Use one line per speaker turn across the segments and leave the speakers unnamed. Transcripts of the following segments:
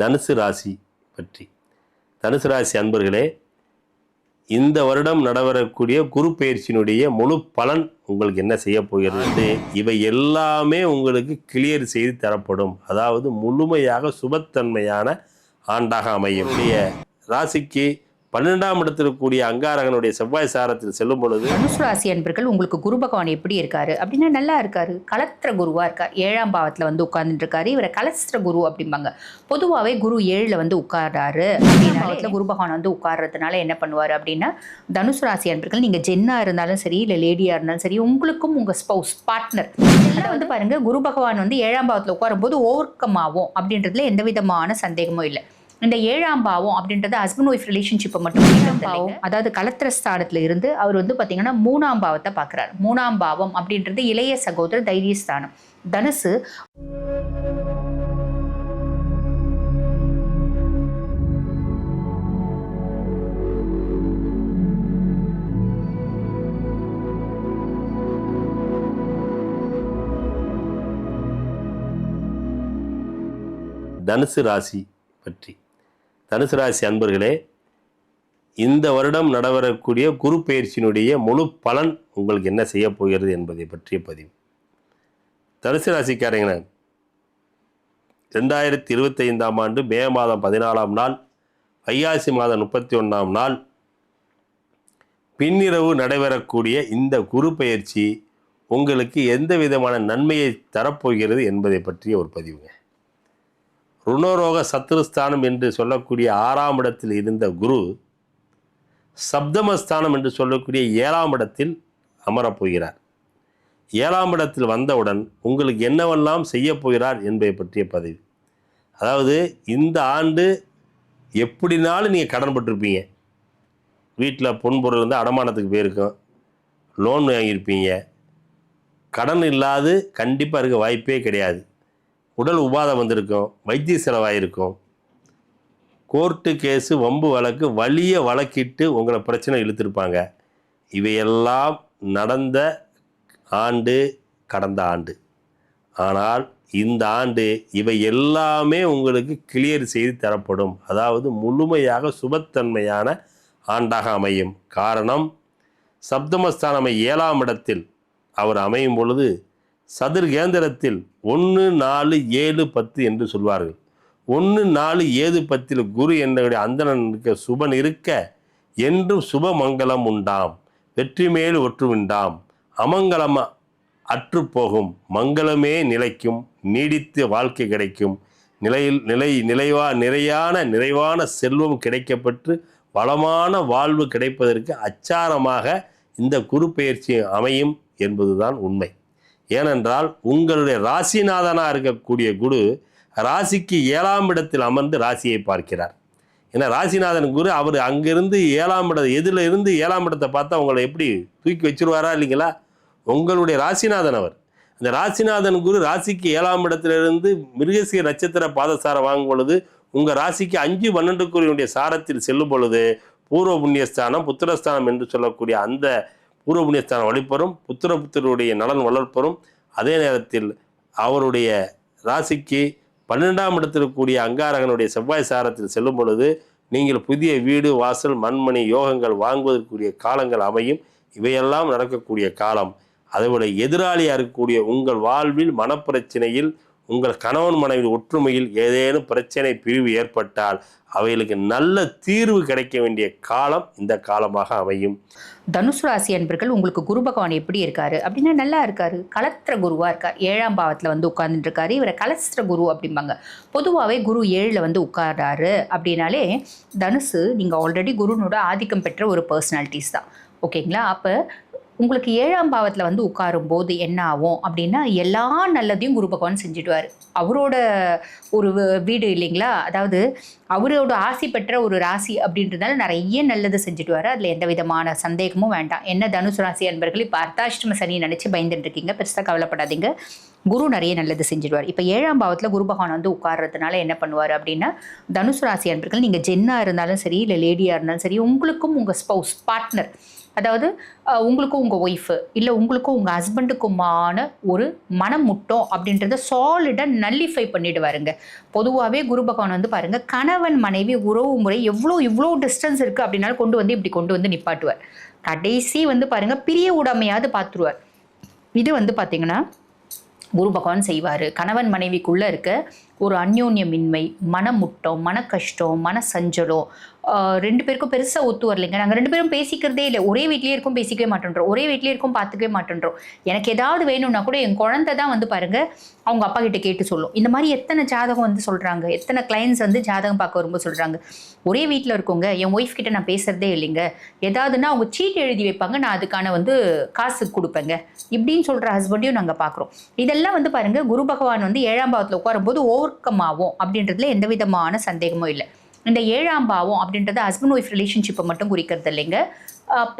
தனுசு ராசி பற்றி. தனுசு ராசி அன்பர்களே இந்த வருடம் நடைபெறக்கூடிய குரு பயிற்சியினுடைய முழு பலன் உங்களுக்கு என்ன செய்ய போகிறது? இவை எல்லாமே உங்களுக்கு கிளியர் செய்து தரப்படும். அதாவது முழுமையாக சுபத்தன்மையான ஆண்டாக அமையும் ராசிக்கு பன்னெண்டாம் இடத்தில் இருக்கக்கூடிய அங்காரகனுடைய செவ்வாய் சாரத்தில் செல்லும் பொழுது
தனுசு ராசி அன்பர்கள் உங்களுக்கு குரு பகவான் எப்படி இருக்காரு? அப்படின்னா நல்லா இருக்காரு. கலத்திர குருவா இருக்கார். ஏழாம் பாவத்துல வந்து உட்கார்ந்துட்டு இருக்காரு இவரை கலஸ்திர குரு அப்படிம்பாங்க. பொதுவாகவே குரு ஏழுல வந்து உட்கார்றாரு. அப்படின்னாலே குரு பகவான் வந்து உட்கார்றதுனால என்ன பண்ணுவார் அப்படின்னா தனுசு ராசி அன்பர்கள் நீங்க ஜென்னா இருந்தாலும் சரி இல்லை லேடியா இருந்தாலும் சரி உங்களுக்கும் உங்க ஸ்பௌஸ் பார்ட்னர் இதெல்லாம் வந்து பாருங்க குரு பகவான் வந்து ஏழாம் பாவத்துல உட்காரும்போது ஓவர்கம் ஆகும் அப்படின்றதுல எந்த விதமான சந்தேகமும் இல்லை. இந்த ஏழாம் பாவம் அப்படின்றது ஹஸ்பண்ட் ஒய்ஃப் ரிலேஷன்ஷிப்பை மட்டும் ஏழாம் பாவம். அதாவது கலத்திர ஸ்தானத்துல இருந்து அவர் வந்து பாத்தீங்கன்னா மூணாம் பாவத்தை பார்க்குறாரு. மூணாம் பாவம் அப்படின்றது இளைய சகோதர தைரியஸ்தானம் தனுசு
தனுசு ராசி பற்றி. தனுசு ராசி அன்பர்களே இந்த வருடம் நடைபெறக்கூடிய குரு பயிற்சியினுடைய முழு பலன் உங்களுக்கு என்ன செய்ய போகிறது என்பதை பற்றிய பதிவு. தனுசு ராசிக்காரங்க ரெண்டாயிரத்தி இருபத்தைந்தாம் ஆண்டு மே மாதம் பதினாலாம் நாள் ஐயாசி மாதம் முப்பத்தி ஒன்றாம் நாள் பின்னிரவு நடைபெறக்கூடிய இந்த குரு பயிற்சி உங்களுக்கு எந்த விதமான நன்மையை தரப்போகிறது என்பதை பற்றிய ஒரு பதிவுங்க. ருணரோக சத்துருஸ்தானம் என்று சொல்லக்கூடிய ஆறாம் இடத்தில் இருந்த குரு சப்தமஸ்தானம் என்று சொல்லக்கூடிய ஏழாம் இடத்தில் அமரப்போகிறார். ஏழாம் இடத்தில் வந்தவுடன் உங்களுக்கு என்னவெல்லாம் செய்ய போகிறார் என்பதை பற்றிய பதிவு. அதாவது இந்த ஆண்டு எப்படினாலும் நீங்கள் கடன் பட்டிருப்பீங்க. வீட்டில் பொன்பொருள் வந்து அடமானத்துக்கு போயிருக்கும். லோன் வாங்கியிருப்பீங்க. கடன் இல்லாது கண்டிப்பாக இருக்க வாய்ப்பே கிடையாது. உடல் உபாதம் வந்திருக்கும் வைத்திய செலவாயிருக்கும். கோர்ட்டு கேஸு வம்பு வழக்கு வலிய வழக்கிட்டு உங்களை பிரச்சனை இழுத்திருப்பாங்க. இவையெல்லாம் நடந்த ஆண்டு கடந்த ஆண்டு. ஆனால் இந்த ஆண்டு இவை எல்லாமே உங்களுக்கு கிளியர் செய்து தரப்படும். அதாவது முழுமையாக சுபத்தன்மையான ஆண்டாக அமையும். காரணம் சப்தமஸ்தானம் ஏழாம் இடத்தில் அவர் அமையும் பொழுது சதுர் கேந்திரத்தில் ஒன்று நாலு ஏழு பத்து என்று சொல்வார்கள். ஒன்று நாலு ஏழு பத்தில் குரு என்னுடைய அந்தணன் இருக்க சுபன் இருக்க என்றும் சுபமங்கலம் உண்டாம். வெற்றி மேல் ஒற்றுவிண்டாம் அமங்கலம் அற்று போகும். மங்களமே நிலைக்கும். நீடித்து வாழ்க்கை கிடைக்கும். நிலையில் நிலை நிலைவா நிறையான நிறைவான செல்வம் கிடைக்கப்பட்டு வளமான வாழ்வு கிடைப்பதற்கு அச்சாரமாக இந்த குரு பயிற்சி அமையும் என்பதுதான் உண்மை. ஏனென்றால் உங்களுடைய ராசிநாதனாக இருக்கக்கூடிய குரு ராசிக்கு ஏழாம் இடத்தில் அமர்ந்து ராசியை பார்க்கிறார். ஏன்னா ராசிநாதன் குரு அவர் அங்கிருந்து ஏழாம் இடம் எதில் இருந்து ஏழாம் இடத்தை பார்த்தா உங்களை எப்படி தூக்கி வச்சிருவாரா இல்லைங்களா? உங்களுடைய ராசிநாதன் அவர். அந்த ராசிநாதன் குரு ராசிக்கு ஏழாம் இடத்திலிருந்து மிருகசீர நட்சத்திர பாதசாரம் வாங்கும் பொழுது உங்கள் ராசிக்கு அஞ்சு பன்னெண்டு குருவினுடைய சாரத்தில் செல்லும் பொழுது பூர்வ புண்ணியஸ்தானம் புத்திரஸ்தானம் என்று சொல்லக்கூடிய அந்த பூர்வ புண்ணியஸ்தானம் வழிபெறும் புத்திர புத்திரருடைய நலன் வளர்ப்பெறும் அதே நேரத்தில் அவருடைய ராசிக்கு பன்னெண்டாம் இடத்தில் இருக்கக்கூடிய அங்காரகனுடைய செவ்வாய் சாரத்தில் செல்லும் பொழுது நீங்கள் புதிய வீடு வாசல் மண்மணி யோகங்கள் வாங்குவதற்குரிய காலங்கள் அமையும். இவையெல்லாம் நடக்கக்கூடிய காலம். அதேபோல எதிராளியாக இருக்கக்கூடிய உங்கள் வாழ்வில் மனப்பிரச்சனையில் உங்கள் கணவன் மனைவி ஒற்றுமையில் ஏதேனும் பிரச்சனை பிரிவு ஏற்பட்டால் அவைகளுக்கு நல்ல தீர்வு கிடைக்க வேண்டிய காலம் இந்த காலமாக அமையும்.
தனுசு ராசி அன்பர்கள் உங்களுக்கு குரு பகவான் எப்படி இருக்காரு? அப்படின்னா நல்லா இருக்காரு. கலத்திர குருவா இருக்கார் ஏழாம் பாவத்துல வந்து உட்கார்ந்துட்டு இருக்காரு இவரை கலஸ்திர குரு அப்படிம்பாங்க. பொதுவாகவே குரு ஏழுல வந்து உட்கார்றாரு அப்படின்னாலே தனுசு நீங்க ஆல்ரெடி குருனோட ஆதிக்கம் பெற்ற ஒரு பர்சனாலிட்டிஸ் தான். ஓகேங்களா? அப்போ உங்களுக்கு ஏழாம் பாவத்தில் வந்து உட்காரும் போது என்ன ஆகும் அப்படின்னா எல்லா நல்லதையும் குரு பகவான் செஞ்சுடுவார். அவரோட ஒரு வீடு இல்லைங்களா? அதாவது அவரோட ஆசி பெற்ற ஒரு ராசி அப்படின்றதால நிறைய நல்லது செஞ்சுடுவார். அதில் எந்த விதமான சந்தேகமும் வேண்டாம். என்ன தனுசு ராசி அன்பர்கள் இப்போ அர்த்தாஷ்டம சனி நினச்சி பயந்துட்டு இருக்கீங்க. பெருசாக கவலைப்படாதீங்க. குரு நிறைய நல்லது செஞ்சிடுவார். இப்போ ஏழாம் பாவத்தில் குரு பகவான் வந்து உட்கார்றதுனால என்ன பண்ணுவார் அப்படின்னா தனுசு ராசி அன்பர்கள் நீங்கள் ஜென்னாக இருந்தாலும் சரி இல்லை லேடியாக இருந்தாலும் சரி உங்களுக்கும் உங்கள் ஸ்பௌஸ் பார்ட்னர் அதாவது உங்களுக்கும் உங்கள் ஒய்ஃபு இல்லை உங்களுக்கும் உங்கள் ஹஸ்பண்டுக்குமான ஒரு மனமுட்டம் அப்படின்றத சாலிடாக நல்லிஃபை பண்ணிடுவாருங்க. பொதுவாகவே குரு பகவான் வந்து பாருங்கள் கணவன் மனைவி உறவு முறை எவ்வளோ இவ்வளோ டிஸ்டன்ஸ் இருக்குது அப்படின்னாலும் கொண்டு வந்து இப்படி கொண்டு வந்து நிப்பாட்டுவார். கடைசி வந்து பாருங்கள் பிரிய உடமையாவது பார்த்துருவார் இது வந்து பார்த்திங்கன்னா குரு பகவான் செய்வார். கணவன் மனைவிக்குள்ளே இருக்க ஒரு அந்யோன்யமின்மை மனமுட்டம் மன கஷ்டம் மன சஞ்சலம் ரெண்டு பேருக்கும் பெருசாக ஒத்து வரலைங்க. நாங்கள் ரெண்டு பேரும் பேசிக்கிறதே இல்லை. ஒரே வீட்லேயே இருக்கும் பேசிக்கவே மாட்டேன்றோம். ஒரே வீட்லேயே இருக்கும் பார்த்துக்கவே மாட்டேன்றோம். எனக்கு ஏதாவது வேணும்னா கூட என் குழந்தை தான் வந்து பாருங்கள் அவங்க அப்பா கிட்ட கேட்டு சொல்லும். இந்த மாதிரி எத்தனை ஜாதகம் வந்து சொல்கிறாங்க எத்தனை கிளைண்ட்ஸ் வந்து ஜாதகம் பார்க்க ரொம்ப சொல்கிறாங்க ஒரே வீட்டில் இருக்கவங்க என் ஒய்ஃப் கிட்ட நான் பேசுறதே இல்லைங்க. ஏதாவதுன்னா அவங்க சீட் எழுதி வைப்பாங்க. நான் அதுக்கான வந்து காசு கொடுப்பேங்க. இப்படின்னு சொல்கிற ஹஸ்பண்டையும் நாங்கள் பார்க்குறோம். இதெல்லாம் வந்து பாருங்கள் குரு பகவான் வந்து ஏழாம் பாவத்தில் உட்காரும்போது ஓவர் ஆகும் அப்படின்றதுல எந்த விதமான சந்தேகமும் இல்லை. இந்த ஏழாம் பாவம் அப்படின்றது ஹஸ்பண்ட் ஒய்ஃப் ரிலேஷன்ஷிப்பை மட்டும் குறிக்கிறது இல்லைங்க.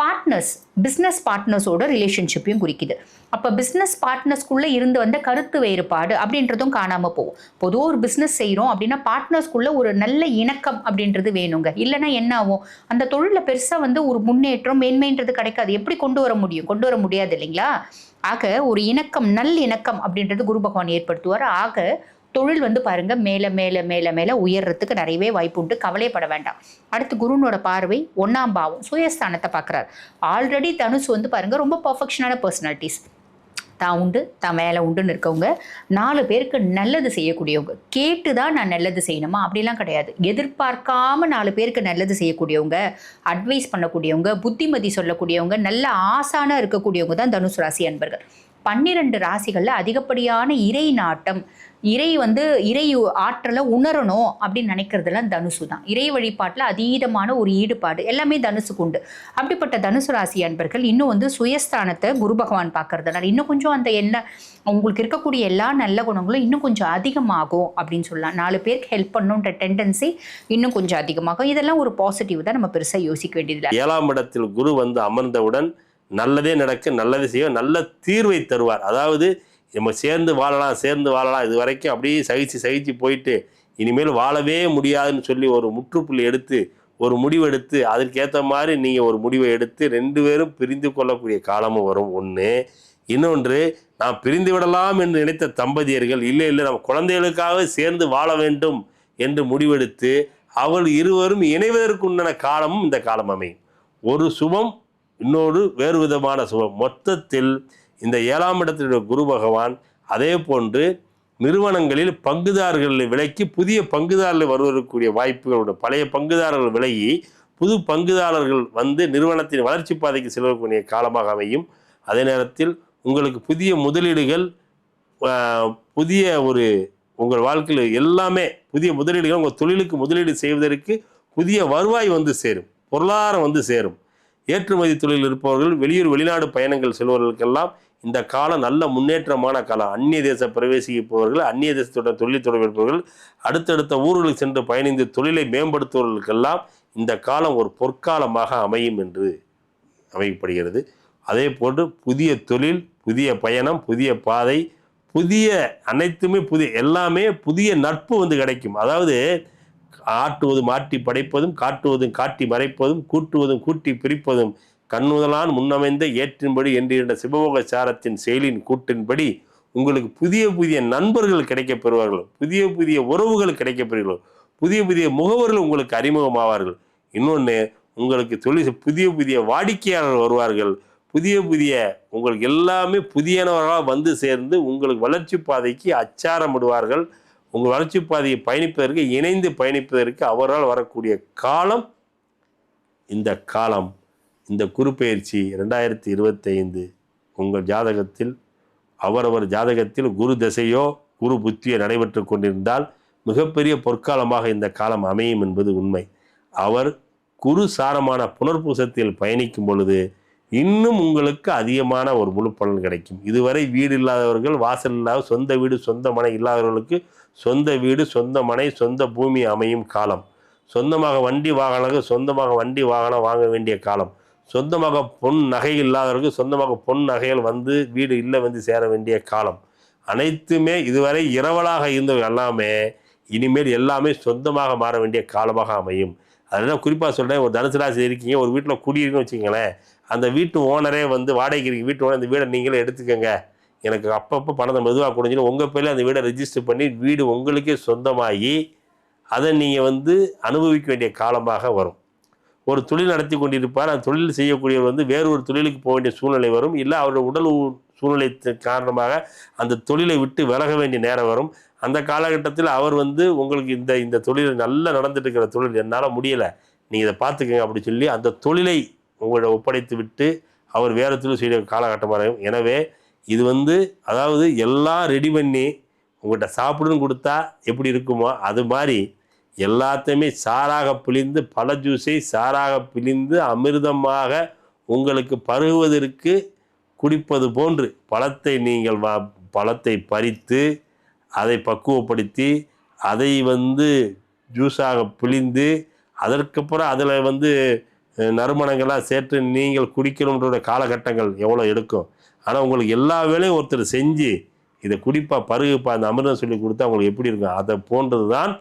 பார்ட்னர்ஸ் பிஸ்னஸ் பார்ட்னர்ஸோட ரிலேஷன்ஷிப்பையும் குறிக்குது. அப்போ பிஸ்னஸ் பார்ட்னர்ஸ்குள்ளே இருந்து வந்த கருத்து வேறுபாடு அப்படின்றதும் காணாமல் போகும். பொதுவாக ஒரு பிஸ்னஸ் செய்கிறோம் அப்படின்னா பார்ட்னர்ஸ்குள்ளே ஒரு நல்ல இணக்கம் அப்படின்றது வேணுங்க. இல்லைன்னா என்ன ஆகும்? அந்த தொழிலில் பெருசாக வந்து ஒரு முன்னேற்றம் மேன்மைன்றது கிடைக்காது. எப்படி கொண்டு வர முடியும்? கொண்டு வர முடியாது இல்லைங்களா? ஆக ஒரு இணக்கம் நல் இணக்கம் அப்படின்றது குரு பகவான் ஏற்படுத்துவார். ஆக தொழில் வந்து பாருங்க மேலே மேலே மேலே மேலே உயர்றதுக்கு நிறையவே வாய்ப்பு உண்டு. கவலைப்பட வேண்டாம். அடுத்து குருனோட பார்வை ஒன்றாம் பாவம் சுயஸ்தானத்தை பார்க்குறாரு. ஆல்ரெடி தனுசு வந்து பாருங்க ரொம்ப பர்ஃபெக்ஷனான பர்சனாலிட்டிஸ் தான் உண்டு தான் வேலை உண்டுன்னு இருக்கவங்க. நாலு பேருக்கு நல்லது செய்யக்கூடியவங்க. கேட்டு தான் நான் நல்லது செய்யணுமா? அப்படிலாம் கிடையாது. எதிர்பார்க்காம நாலு பேருக்கு நல்லது செய்யக்கூடியவங்க அட்வைஸ் பண்ணக்கூடியவங்க புத்திமதி சொல்லக்கூடியவங்க நல்ல ஆசானாக இருக்கக்கூடியவங்க தான் தனுசு ராசி அன்பர்கள். பன்னிரண்டு ராசிகளில் அதிகப்படியான இறை நாட்டம் இறை வந்து இறை ஆற்றலை உணரணும் அப்படின்னு நினைக்கிறதுலாம் தனுசு தான். இறை வழிபாட்டில் அதீதமான ஒரு ஈடுபாடு எல்லாமே தனுசுக்கு உண்டு. அப்படிப்பட்ட தனுசு ராசி அன்பர்கள் இன்னும் வந்து சுயஸ்தானத்தை குரு பகவான் பார்க்கறதுனால இன்னும் கொஞ்சம் அந்த என்ன உங்களுக்கு இருக்கக்கூடிய எல்லா நல்ல குணங்களும் இன்னும் கொஞ்சம் அதிகமாகும் அப்படின்னு சொல்லலாம். நாலு பேருக்கு ஹெல்ப் பண்ணுன்ற டெண்டன்சி இன்னும் கொஞ்சம் அதிகமாகும். இதெல்லாம் ஒரு பாசிட்டிவ் தான் நம்ம பெருசாக யோசிக்க வேண்டியதில்லை.
ஏழாம் இடத்தில் குரு வந்து அமர்ந்தவுடன் நல்லதே நடக்க நல்லது செய்யும் நல்ல தீர்வை தருவார். அதாவது நம்ம சேர்ந்து வாழலாம் சேர்ந்து வாழலாம். இது வரைக்கும் அப்படியே சகிச்சு சகிச்சு போயிட்டு இனிமேல் வாழவே முடியாதுன்னு சொல்லி ஒரு முற்றுப்புள்ளி எடுத்து ஒரு முடிவெடுத்து அதற்கேற்ற மாதிரி நீங்கள் ஒரு முடிவை எடுத்து ரெண்டு பேரும் பிரிந்து கொள்ளக்கூடிய காலமும் வரும். ஒன்று இன்னொன்று நாம் பிரிந்து விடலாம் என்று நினைத்த தம்பதியர்கள் இல்லை இல்லை நம்ம குழந்தைகளுக்காக சேர்ந்து வாழ வேண்டும் என்று முடிவெடுத்து அவள் இருவரும் இணைவதற்குண்டான காலமும் இந்த காலம் அமையும். ஒரு சுபம் இன்னொரு வேறு விதமான சுபம். மொத்தத்தில் இந்த ஏழாம் இடத்திலுடைய குரு பகவான் அதே போன்று நிறுவனங்களில் பங்குதாரர்கள் விலக்கி புதிய பங்குதாரர்கள் வருவதற்குரிய வாய்ப்புகளோட பழைய பங்குதாரர்கள் விலகி புது பங்குதாரர்கள் வந்து நிறுவனத்தின் வளர்ச்சி பாதைக்கு செல்வதற்குரிய காலமாக அமையும். அதே நேரத்தில் உங்களுக்கு புதிய முதலீடுகள் புதிய ஒரு உங்கள் வாழ்க்கையில் எல்லாமே புதிய முதலீடுகள் உங்கள் தொழிலுக்கு முதலீடு செய்வதற்கு புதிய வருவாய் வந்து சேரும் பொருளாதாரம் வந்து சேரும். ஏற்றுமதி தொழில் இருப்பவர்கள் வெளியூர் வெளிநாடு பயணங்கள் செல்வர்களுக்கெல்லாம் இந்த காலம் நல்ல முன்னேற்றமான காலம் அந்நிய தேச பிரவேசிப்பவர்கள் அந்நிய தேசத்துடன் தொழில் தொடர்பு இருப்பவர்கள் அடுத்தடுத்த ஊர்களுக்கு சென்று பயணிந்து தொழிலை மேம்படுத்துபவர்களுக்கெல்லாம் இந்த காலம் ஒரு பொற்காலமாக அமையும் என்று அமைக்கப்படுகிறது. அதே போன்று புதிய தொழில் புதிய பயணம் புதிய பாதை புதிய அனைத்துமே புதிய எல்லாமே புதிய நட்பு வந்து கிடைக்கும். அதாவது ஆட்டுவது மாட்டி படைப்பதும் காட்டுவதும் காட்டி மறைப்பதும் கூட்டுவதும் கூட்டி பிரிப்பதும் கண்ணுதலான் முன்னமைந்த ஏற்றின்படி என்றிருந்த சிவபோக சாரத்தின் செயலின் கூட்டின்படி உங்களுக்கு புதிய புதிய நண்பர்கள் கிடைக்கப் பெறுவார்கள். புதிய புதிய உறவுகள் கிடைக்கப் பெறுவார்கள். புதிய புதிய முகவர்கள் உங்களுக்கு அறிமுகமாவார்கள். இன்னொன்று உங்களுக்கு தொழில் புதிய புதிய வாடிக்கையாளர்கள் வருவார்கள். புதிய புதிய உங்களுக்கு எல்லாமே புதியனவர்களாக வந்து சேர்ந்து உங்களுக்கு வளர்ச்சி பாதைக்கு அச்சாரமிடுவார்கள். உங்கள் வளர்ச்சி பாதையை பயணிப்பதற்கு இணைந்து பயணிப்பதற்கு அவரால் வரக்கூடிய காலம் இந்த காலம். இந்த குருப்பெயர்ச்சி ரெண்டாயிரத்தி இருபத்தைந்து உங்கள் ஜாதகத்தில் அவரவர் ஜாதகத்தில் குரு தசையோ குரு புத்தியோ நடைபெற்று கொண்டிருந்தால் மிகப்பெரிய பொற்காலமாக இந்த காலம் அமையும் என்பது உண்மை. அவர் குரு சாரமான புனர்பூசத்தில் பயணிக்கும் பொழுது இன்னும் உங்களுக்கு அதிகமான ஒரு முழு பலன் கிடைக்கும். இதுவரை வீடு இல்லாதவர்கள் வாசல் இல்லாத சொந்த வீடு சொந்த மனை இல்லாதவர்களுக்கு சொந்த வீடு சொந்த மனை சொந்த பூமி அமையும் காலம். சொந்தமாக வண்டி வாகனங்கள் சொந்தமாக வண்டி வாகனம் வாங்க வேண்டிய காலம். சொந்தமாக பொன் நகை இல்லாதவருக்கு சொந்தமாக பொன் நகைகள் வந்து வீடு இல்லை வந்து சேர வேண்டிய காலம். அனைத்துமே இதுவரை இரவலாக இருந்தவை எல்லாமே இனிமேல் எல்லாமே சொந்தமாக மாற வேண்டிய காலமாக அமையும். அதனால் குறிப்பாக சொல்கிறேன் ஒரு தனுசு ராசி இருக்கீங்க ஒரு வீட்டில் குடியிருக்குன்னு வச்சுக்கங்களேன் அந்த வீட்டு ஓனரே வந்து வாடகைக்கு இருக்கு வீட்டு ஓனர் அந்த வீடை நீங்களே எடுத்துக்கோங்க. எனக்கு அப்பப்போ பணத்தை மெதுவாக கொடுஞ்சின்னு உங்கள் பேரில் அந்த வீடை ரெஜிஸ்டர் பண்ணி வீடு உங்களுக்கே சொந்தமாகி அதை நீங்கள் வந்து அனுபவிக்க வேண்டிய காலமாக வரும். ஒரு தொழில் நடத்தி கொண்டிருப்பார். அந்த தொழில் செய்யக்கூடியவர் வந்து வேறு ஒரு தொழிலுக்கு போக வேண்டிய சூழ்நிலை வரும். இல்லை அவருடைய உடல் சூழ்நிலை காரணமாக அந்த தொழிலை விட்டு விலக வேண்டிய நேரம் வரும். அந்த காலகட்டத்தில் அவர் வந்து உங்களுக்கு இந்த இந்த தொழில் நல்லா நடந்துட்டு இருக்கிற தொழில் என்னால் முடியலை. நீங்கள் இதை பார்த்துக்கங்க அப்படி சொல்லி அந்த தொழிலை உங்களோட ஒப்படைத்து விட்டு அவர் வேறு தொழில் செய்ய காலகட்டமாக இருக்கும் எனவே இது வந்து அதாவது எல்லாம் ரெடி பண்ணி உங்கள்கிட்ட சாப்பிடுன்னு கொடுத்தா எப்படி இருக்குமோ அது மாதிரி எல்லாத்தையுமே சாராக பிழிந்து பல ஜூஸை சாராக பிழிந்து அமிர்தமாக உங்களுக்கு பருகுவதற்கு குடிப்பது போன்று பழத்தை நீங்கள் வா பழத்தை பறித்து அதை பக்குவப்படுத்தி அதை வந்து ஜூஸாக பிழிந்து அதற்கப்புறம் அதில் வந்து நறுமணங்களாக சேர்த்து நீங்கள் குடிக்கணுன்ற காலகட்டங்கள் எவ்வளோ எடுக்கும். ஆனால் உங்களுக்கு எல்லா வேலையும் ஒருத்தர் செஞ்சு இதை குடிப்பா பருகுப்பா அந்த அமிர்தம் சொல்லி கொடுத்தா உங்களுக்கு எப்படி இருக்கும்? அதை போன்றது தான்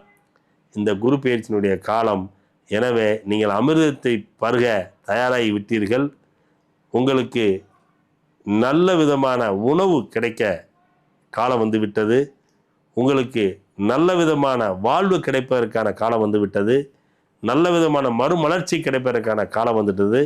இந்த குரு பெயர்ச்சியினுடைய காலம். எனவே நீங்கள் அமிர்தத்தை பருக தயாராகி விட்டீர்கள். உங்களுக்கு நல்ல விதமான உணவு கிடைக்க காலம் வந்துவிட்டது உங்களுக்கு நல்ல விதமான வாழ்வு கிடைப்பதற்கான காலம் வந்து விட்டது. நல்ல விதமான மறுமலர்ச்சி கிடைப்பதற்கான காலம் வந்துட்டது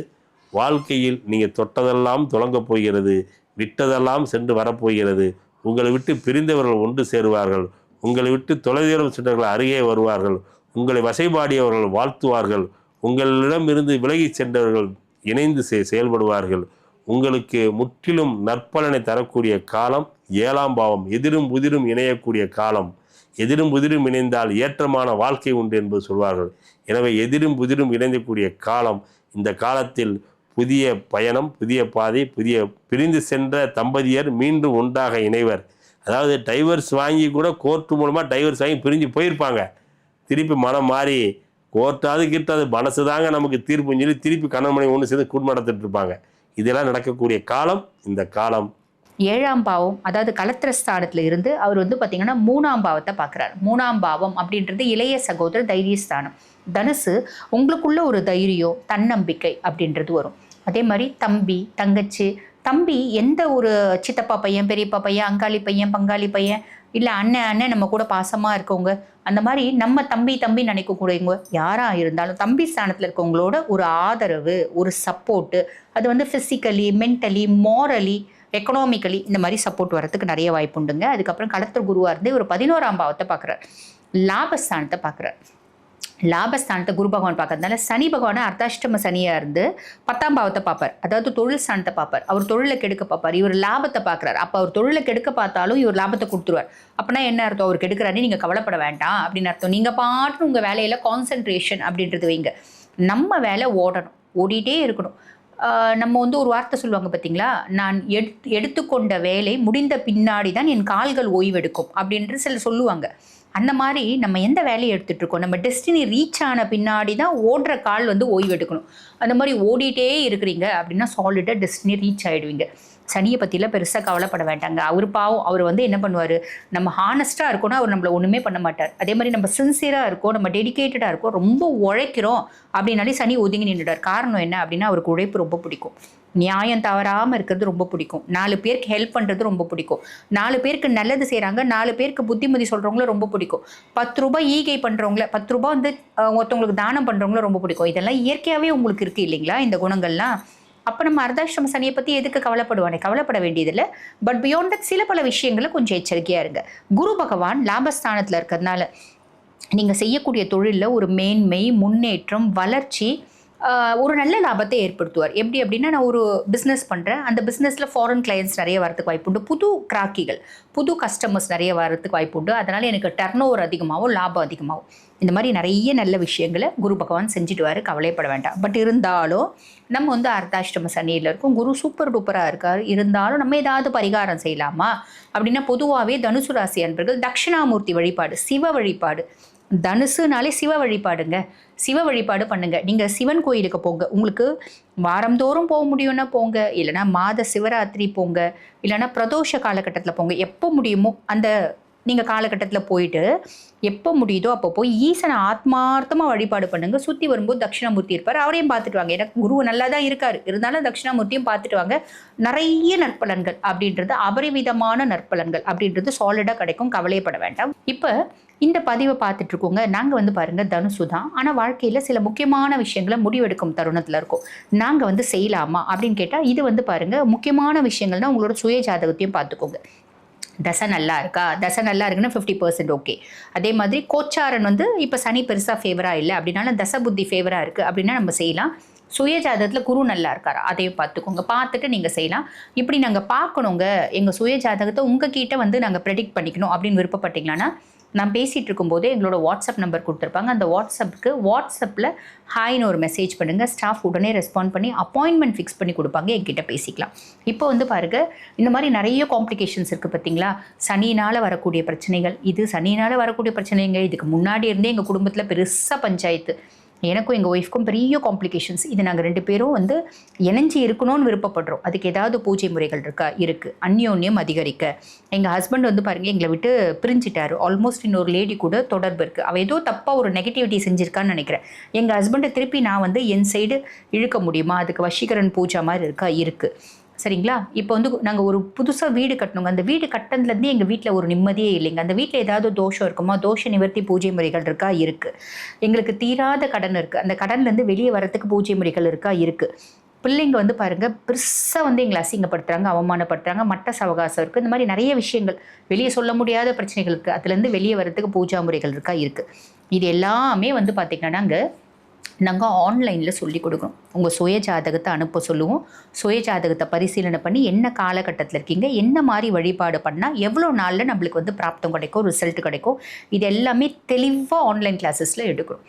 வாழ்க்கையில் நீங்கள் தொட்டதெல்லாம் தொடங்கப் போகிறது. விட்டதெல்லாம் சென்று வரப்போகிறது உங்களை விட்டு பிரிந்தவர்கள் ஒன்று சேருவார்கள். உங்களை விட்டு தொலைதூரம் சென்றவர்கள் அருகே வருவார்கள். உங்களை வசைபாடியவர்கள் வாழ்த்துவார்கள். உங்களிடமிருந்து விலகி சென்றவர்கள் இணைந்து செ- செயல்படுவார்கள். உங்களுக்கு முற்றிலும் நற்பலனை தரக்கூடிய காலம் ஏழாம் பாவம். எதிரும் புதிரும் இணையக்கூடிய காலம். எதிரும் புதிரும் இணைந்தால் ஏற்றமான வாழ்க்கை உண்டு என்பது சொல்வார்கள். எனவே எதிரும் புதிரும் இணைந்தக்கூடிய காலம் இந்த காலத்தில் புதிய பயணம் புதிய பாதை புதிய பிரிந்து சென்ற தம்பதியர் மீண்டும் ஒன்றாக இணைவர். அதாவது டைவர்ஸ் வாங்கி கூட கோர்ட்டு மூலமாக டைவர்ஸ் வாங்கி பிரிஞ்சு போயிருப்பாங்க. திருப்பி மனம் மாறி கோர்ட்டாவது கிட்டாது மனசு தாங்க நமக்கு தீர்ப்புன்னு சொல்லி திருப்பி கணவனை ஒன்று சேர்ந்து குடும்பம் நடத்திட்டு இருப்பாங்க. இதெல்லாம் நடக்கக்கூடிய காலம் இந்த காலம்.
ஏழாம் பாவம் அதாவது கலத்திர ஸ்தானத்துல இருந்து அவர் வந்து பார்த்தீங்கன்னா மூணாம் பாவத்தை பார்க்குறாரு மூணாம் பாவம் அப்படின்றது இளைய சகோதர தைரியஸ்தானம் தனுசு உங்களுக்குள்ள ஒரு தைரியம் தன்னம்பிக்கை அப்படின்றது வரும். அதே மாதிரி தம்பி தங்கச்சி தம்பி எந்த ஒரு சித்தப்பா பையன் பெரியப்பா பையன் அங்காளி பையன் பங்காளி பையன் இல்லை அண்ணன் அண்ணன் நம்ம கூட பாசமாக இருக்கவங்க அந்த மாதிரி நம்ம தம்பி தம்பி நினைக்கக்கூடியவங்க யாராக இருந்தாலும் தம்பி ஸ்தானத்தில் இருக்கவங்களோட ஒரு ஆதரவு ஒரு சப்போர்ட்டு அது வந்து ஃபிசிக்கலி மென்டலி மாரலி எக்கனாமிக்கலி இந்த மாதிரி சப்போர்ட் வரத்துக்கு நிறைய வாய்ப்பு உண்டுங்க. அதுக்கப்புறம் களத்திர குருவாக இருந்து ஒரு பதினோராம் பாவத்தை பார்க்குறார். லாபஸ்தானத்தை பார்க்குறார். லாபஸ்தானத்தை குரு பகவான் பார்க்கறதுனால சனி பகவானை அர்த்தாஷ்டம சனியாக இருந்து பத்தாம் பாவத்தை பார்ப்பார். அதாவது தொழில் ஸ்தானத்தை பார்ப்பார். அவர் தொழிலை கெடுக்க பார்ப்பார். இவர் லாபத்தை பார்க்குறாரு. அப்போ அவர் தொழிலை கெடுக்க பார்த்தாலும் இவர் லாபத்தை கொடுத்துருவார். அப்படின்னா என்ன அர்த்தம்? அவர் கெடுக்கிறாரு நீங்கள் கவலைப்பட வேண்டாம் அப்படின்னு அர்த்தம். நீங்கள் பாட்டு உங்கள் வேலையில் கான்சென்ட்ரேஷன் அப்படின்றது வைங்க. நம்ம வேலை ஓடணும். ஓடிட்டே இருக்கணும். நம்ம வந்து ஒரு வார்த்தை சொல்லுவாங்க பார்த்தீங்களா நான் எடுத்து எடுத்துக்கொண்ட வேலை முடிந்த பின்னாடி தான் என் கால்கள் ஓய்வெடுக்கும் அப்படின்ற சில சொல்லுவாங்க. அந்த மாதிரி நம்ம எந்த வேலையை எடுத்துகிட்டு இருக்கோம்? நம்ம டெஸ்டினி ரீச் ஆன பின்னாடி தான் ஓடுற கால் வந்து ஓய்வெடுக்கணும். அந்த மாதிரி ஓடிட்டே இருக்கிறீங்க அப்படின்னா சாலிடாக டெஸ்டினி ரீச் ஆகிடுவீங்க சனியை பற்றிலாம் பெருசாக கவலைப்பட வேண்டாங்க. அவர் பாவம் அவர் வந்து என்ன பண்ணுவார்? நம்ம ஹானஸ்ட்டாக இருக்கோன்னா அவர் நம்மளை ஒன்றுமே பண்ண மாட்டார். அதே மாதிரி நம்ம சின்சியராக இருக்கோம் நம்ம டெடிகேட்டடாக இருக்கோம் ரொம்ப உழைக்கிறோம் அப்படின்னாலே சனி ஒதுங்கி நின்றுடார் காரணம் என்ன அப்படின்னா அவருக்கு உழைப்பு ரொம்ப பிடிக்கும். நியாயம் தவறாமல் இருக்கிறது ரொம்ப பிடிக்கும். நாலு பேருக்கு ஹெல்ப் பண்ணுறது ரொம்ப பிடிக்கும். நாலு பேருக்கு நல்லது செய்கிறாங்க நாலு பேருக்கு புத்திமதி சொல்கிறவங்கள ரொம்ப பிடிக்கும். பத்து ரூபாய் ஈகை பண்ணுறவங்கள பத்து ரூபாய் வந்து ஒருத்தவங்களுக்கு தானம் பண்ணுறவங்கள ரொம்ப பிடிக்கும். இதெல்லாம் இயற்கையாகவே உங்களுக்கு இருக்குது இல்லைங்களா? இந்த குணங்கள்லாம். அப்போ நம்ம அர்த்தாஷ்டம சனியை பற்றி எதுக்கு கவலைப்படுவானே? கவலைப்பட வேண்டியதில்லை. பட் பியாண்ட் தட் சில பல விஷயங்களை கொஞ்சம் எச்சரிக்கையாக இருங்க. குரு பகவான் லாபஸ்தானத்தில் இருக்கிறதுனால நீங்கள் செய்யக்கூடிய தொழிலில் ஒரு மேன்மை முன்னேற்றம் வளர்ச்சி ஒரு நல்ல லாபத்தை ஏற்படுத்துவார். எப்படி அப்படின்னா நான் ஒரு பிஸ்னஸ் பண்ணுறேன் அந்த பிஸ்னஸில் ஃபாரின் கிளையன்ஸ் நிறைய வரதுக்கு வாய்ப்புண்டு புது கிராக்கிகள் புது கஸ்டமர்ஸ் நிறைய வரதுக்கு வாய்ப்புண்டு அதனால் எனக்கு டர்ன் ஓவர் அதிகமாகவும் லாபம் அதிகமாகும் இந்த மாதிரி நிறைய நல்ல விஷயங்களை குரு பகவான் செஞ்சுடுவார். கவலைப்பட வேண்டாம். பட் இருந்தாலும் நம்ம வந்து அர்த்தாஷ்டம சனியில் இருக்கோம். குரு சூப்பர் டூப்பராக இருக்கார். இருந்தாலும் நம்ம ஏதாவது பரிகாரம் செய்யலாமா? அப்படின்னா பொதுவாகவே தனுசு ராசி அன்பர்கள் தட்சிணாமூர்த்தி வழிபாடு சிவ வழிபாடு தனுசுனாலே சிவ வழிபாடுங்க. சிவ வழிபாடு பண்ணுங்க. நீங்கள் சிவன் கோயிலுக்கு போங்க. உங்களுக்கு வாரந்தோறும் போக முடியும்னா போங்க. இல்லைன்னா மாத சிவராத்திரி போங்க. இல்லைன்னா பிரதோஷ காலகட்டத்தில் போங்க. எப்போ முடியுமோ அந்த நீங்கள் காலகட்டத்தில் போயிட்டு எப்போ முடியுதோ அப்போ போய் ஈசனை ஆத்மார்த்தமாக வழிபாடு பண்ணுங்க. சுற்றி வரும்போது தட்சிணாமூர்த்தி இருப்பார். அவரையும் பார்த்துட்டு வாங்க. ஏன்னா குரு நல்லா தான் இருக்கார். இருந்தாலும் தட்சிணாமூர்த்தியும் பார்த்துட்டு வாங்க. நிறைய நற்பலன்கள் அப்படின்றது அபரிவிதமான நற்பலன்கள் அப்படின்றது சாலிடாக கிடைக்கும். கவலையப்பட வேண்டாம். இப்போ இந்த பதிவை பார்த்துட்டு இருக்கோங்க நாங்கள் வந்து பாருங்கள் தனுசு தான். ஆனால் வாழ்க்கையில் சில முக்கியமான விஷயங்களை முடிவெடுக்கும் தருணத்தில் இருக்கும். நாங்கள் வந்து செய்யலாமா அப்படின்னு கேட்டால் இது வந்து பாருங்கள் முக்கியமான விஷயங்கள்னா உங்களோட சுய ஜாதகத்தையும் பார்த்துக்கோங்க. தசை நல்லா இருக்கா? தசை நல்லா இருக்குன்னா ஃபிஃப்டி பர்சன்ட் ஓகே அதே மாதிரி கோச்சாரன் வந்து இப்போ சனி பெருசாக ஃபேவராக இல்லை அப்படின்னாலும் தசை புத்தி ஃபேவராக இருக்குது அப்படின்னா நம்ம செய்யலாம். சுய ஜாதகத்தில் குரு நல்லா இருக்கார்? அதையும் பார்த்துக்கோங்க. பார்த்துட்டு நீங்கள் செய்யலாம். இப்படி நாங்கள் பார்க்கணுங்க. எங்கள் சுய ஜாதகத்தை உங்ககிட்ட வந்து நாங்கள் ப்ரெடிக்ட் பண்ணிக்கணும் அப்படின்னு விருப்பப்பட்டீங்களான்னா நான் பேசிகிட்டு இருக்கும்போதே எங்களோட வாட்ஸ்அப் நம்பர் கொடுத்துருப்பாங்க. அந்த வாட்ஸ்அப்புக்கு வாட்ஸ்அப்பில் ஹாய்னு ஒரு மெசேஜ் பண்ணுங்கள் ஸ்டாஃப் உடனே ரெஸ்பாண்ட் பண்ணி அப்பாயின்மெண்ட் ஃபிக்ஸ் பண்ணி கொடுப்பாங்க. என்கிட்ட பேசிக்கலாம். இப்போ வந்து பாருங்க இந்த மாதிரி நிறைய காம்ப்ளிகேஷன்ஸ் இருக்குது பார்த்தீங்களா? சனினால் வரக்கூடிய பிரச்சனைகள். இது சனினால் வரக்கூடிய பிரச்சனைங்க. இதுக்கு முன்னாடி இருந்தே எங்கள் குடும்பத்தில் பெருசாக பஞ்சாயத்து. எனக்கும் எங்கள் ஒய்ஃப்க்கும் பெரிய காம்ப்ளிகேஷன்ஸ் இது நாங்கள் ரெண்டு பேரும் வந்து இணைஞ்சு இருக்கணும்னு விருப்பப்படுறோம். அதுக்கு ஏதாவது பூஜை முறைகள் இருக்கா? இருக்குது அந்யோன்யம் அதிகரிக்க. எங்கள் ஹஸ்பண்ட் வந்து பாருங்கள் எங்களை விட்டு பிரிஞ்சிட்டாரு. ஆல்மோஸ்ட் இன்னொரு லேடி கூட தொடர்பு இருக்குது அவள் ஏதோ தப்பாக ஒரு நெகட்டிவிட்டி செஞ்சுருக்கான்னு நினைக்கிறேன். எங்கள் ஹஸ்பண்டை திருப்பி நான் வந்து என் சைடு இழுக்க முடியுமா? அதுக்கு வஷீகரன் பூஜா மாதிரி இருக்கா? இருக்குது சரிங்களா? இப்போ வந்து நாங்கள் ஒரு புதுசாக வீடு கட்டணுங்க. அந்த வீடு கட்டினதுலேருந்து எங்கள் வீட்டில் ஒரு நிம்மதியே இல்லைங்க. அந்த வீட்டில் ஏதாவது தோஷம் இருக்குமா? தோஷ நிவர்த்தி பூஜை முறைகள் இருக்கா? இருக்குது எங்களுக்கு தீராத கடன் இருக்குது அந்த கடன்லேருந்து வெளியே வரத்துக்கு பூஜை முறைகள் இருக்கா? இருக்குது பிள்ளைங்க வந்து பாருங்க பெருசாக வந்து எங்களை அசிங்கப்படுத்துறாங்க அவமானப்படுத்துறாங்க. மட்ட சவகாசம் இருக்குது இந்த மாதிரி நிறைய விஷயங்கள். வெளியே சொல்ல முடியாத பிரச்சனைகள் இருக்குது அதுலேருந்து வெளியே வரத்துக்கு பூஜா முறைகள் இருக்கா? இருக்குது இது எல்லாமே வந்து பார்த்திங்கன்னா நாங்கள் நாங்கள் ஆன்லைனில் சொல்லி கொடுக்குறோம். உங்கள் சுய ஜாதகத்தை அனுப்ப சொல்லுவோம். சுய ஜாதகத்தை பரிசீலனை பண்ணி என்ன காலகட்டத்தில் இருக்கீங்க என்ன மாதிரி வழிபாடு பண்ணால் எவ்வளோ நாளில் நம்மளுக்கு வந்து பிராப்தம் கிடைக்கும் ரிசல்ட் கிடைக்கும் இது எல்லாமே தெளிவாக ஆன்லைன் கிளாஸஸில் எடுக்கிறோம்